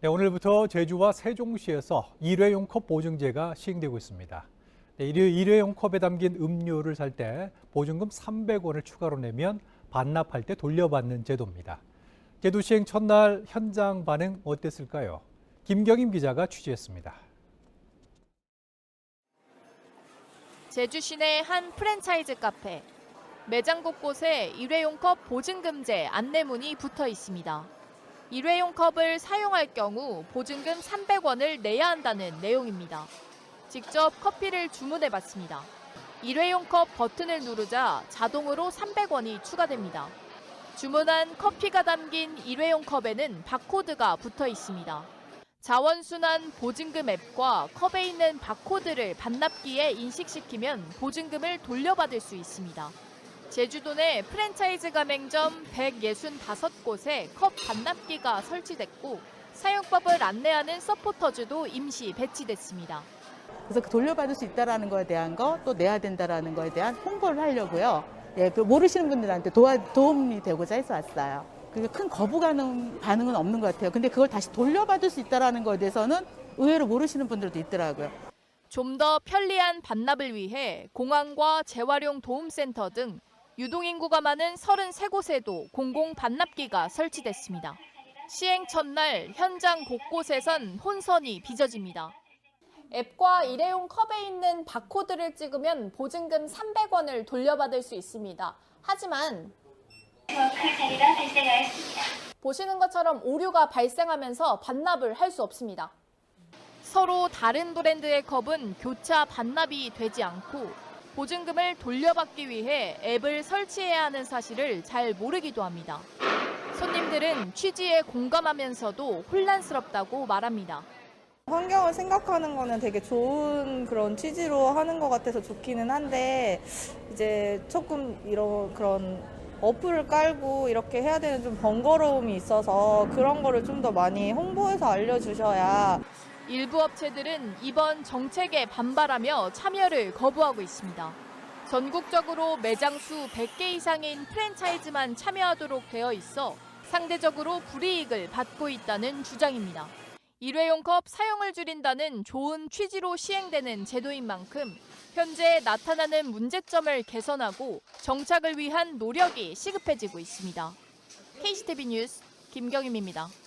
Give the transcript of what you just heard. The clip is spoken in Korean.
네, 오늘부터 제주와 세종시에서 일회용 컵 보증제가 시행되고 있습니다. 네, 일회- 일회용 컵에 담긴 음료를 살 때 보증금 300원을 추가로 내면 반납할 때 돌려받는 제도입니다. 제도 시행 첫날 현장 반응 어땠을까요? 김경임 기자가 취재했습니다. 제주 시내 한 프랜차이즈 카페. 매장 곳곳에 일회용 컵 보증금제 안내문이 붙어 있습니다. 일회용 컵을 사용할 경우 보증금 300원을 내야 한다는 내용입니다. 직접 커피를 주문해 봤습니다. 일회용 컵 버튼을 누르자 자동으로 300원이 추가됩니다. 주문한 커피가 담긴 일회용 컵에는 바코드가 붙어 있습니다. 자원순환 보증금 앱과 컵에 있는 바코드를 반납기에 인식시키면 보증금을 돌려받을 수 있습니다. 제주도 내 프랜차이즈 가맹점 165곳에 컵 반납기가 설치됐고 사용법을 안내하는 서포터즈도 임시 배치됐습니다. 그래서 그 돌려받을 수 있다라는 거에 대한 거, 또 내야 된다라는 거에 대한 홍보를 하려고요. 예, 그 모르시는 분들한테 도와, 도움이 되고자 해서 왔어요. 그게 큰 거부가는 반응은 없는 것 같아요. 근데 그걸 다시 돌려받을 수 있다라는 거에 대해서는 의외로 모르시는 분들도 있더라고요. 좀 더 편리한 반납을 위해 공항과 재활용 도움센터 등 유동인구가 많은 33곳에도 공공 반납기가 설치됐습니다. 시행 첫날 현장 곳곳에선 혼선이 빚어집니다. 앱과 일회용 컵에 있는 바코드를 찍으면 보증금 300원을 돌려받을 수 있습니다. 하지만. 보시는 것처럼 오류가 발생하면서 반납을 할 수 없습니다. 서로 다른 브랜드의 컵은 교차 반납이 되지 않고 보증금을 돌려받기 위해 앱을 설치해야 하는 사실을 잘 모르기도 합니다. 손님들은 취지에 공감하면서도 혼란스럽다고 말합니다. 환경을 생각하는 거는 되게 좋은 그런 취지로 하는 것 같아서 좋기는 한데 이제 조금 이런 그런 어플을 깔고 이렇게 해야 되는 좀 번거로움이 있어서 그런 거를 좀 더 많이 홍보해서 알려주셔야 일부 업체들은 이번 정책에 반발하며 참여를 거부하고 있습니다. 전국적으로 매장 수 100개 이상인 프랜차이즈만 참여하도록 되어 있어 상대적으로 불이익을 받고 있다는 주장입니다. 일회용 컵 사용을 줄인다는 좋은 취지로 시행되는 제도인 만큼 현재 나타나는 문제점을 개선하고 정착을 위한 노력이 시급해지고 있습니다. KCTV 뉴스 김경임입니다.